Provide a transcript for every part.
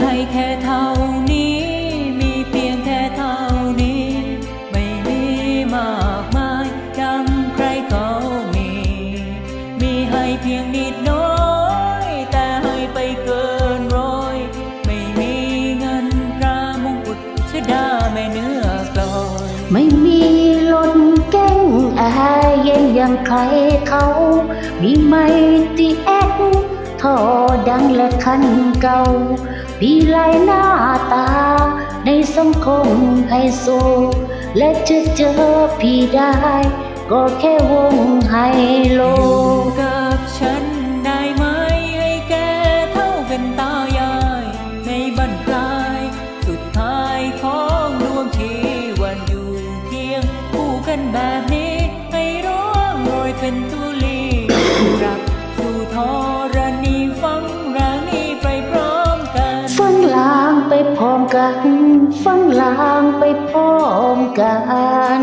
ให้แค่เท่านี้ มีเพียงแค่เท่านี้ ไม่มีมากมายดังใครเขามี มีให้เพียงนิดน้อย แต่ให้ไปเกินร้อย ไม่มีเงินตรามงกุฎชดาแม่เนื้อกลอยไม่มีรถเก่งอาเย็นอย่างใครเขา มีไม่ตีแอก ท่อดังและคันเก่าพี่ไลายหน้าตา ในสังคมไฮโซ และจะเจอพี่ได้ ก็แค่วงไฮโล ฟังลางไปพร้อมกัน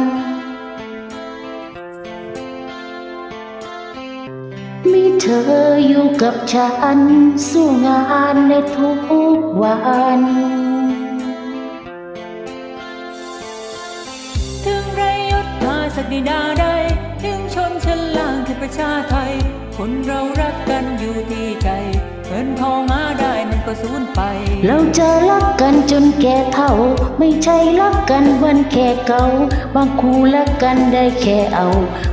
มีเธออยู่กับฉัน สู้งานในทุกวัน ถึงไรยศพาศักดินาใดถึงชนชั้นล่างคือประชาไทย คนเรารัก ก็สูญไป เราจะรักกันจนแก่เท่า ไม่ใช่รักกันวันแค่เก่า บางคู่รักกันได้แค่เอา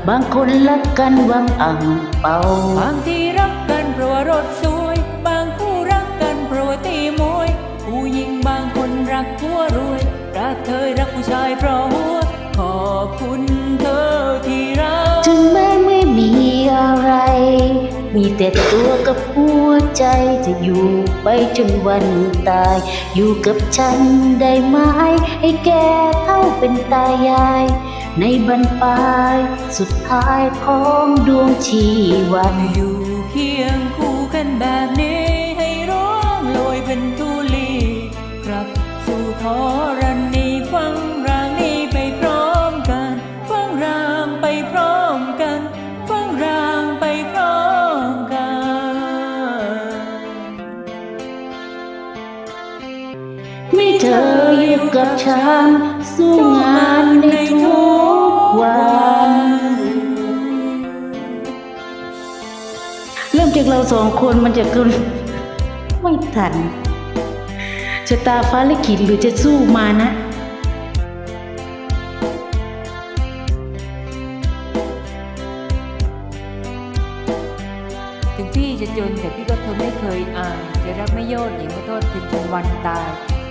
บางคนรักกันหวังอ่างเป่าบางทีรักกันเพราะว่ารถสวย บางคู่รักกันเพราะว่าตีมวย ผู้หญิงบางคนรักผัวรวย รักเธอรักผู้ชายเพราะ มีแต่ตัวกับหัวใจจะอยู่ไปจนวันตาย อยู่กับฉันได้ไหมให้แกเท่าเป็นตายาย ในบรรปลายสุดท้ายของดวงชีวันอยู่เคียงคู่กันแบบนี้ มีเธออยู่กับฉัน สู้งานในทุกวัน เริ่มจากเราสองคนมันจะคือไม่ทันชะตาฟ้าลิขิตหรือจะสู้มานะถึงพี่จะจนแต่พี่ก็ทนไม่เคยอายจะรักไม่โยนหญิงไม่โทษถึงจนวันตาย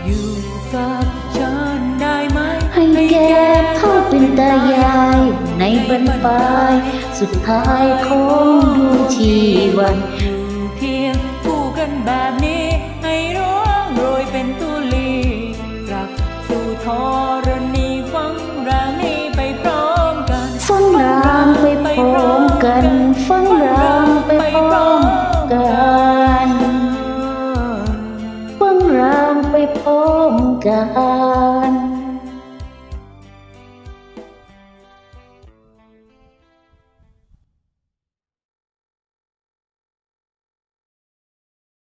อยู่กับฉันได้ไหมให้แกเท่าเป็นตายายในบรรปลายสุดท้ายของดวงชีวันอยู่เคียงคู่กันแบบนี้ ให้ร้องโรยเป็นตุลีรักสู่ทอรณีฟังรางนี้ไปพร้อมกันฟังรางไปพร้อ can I?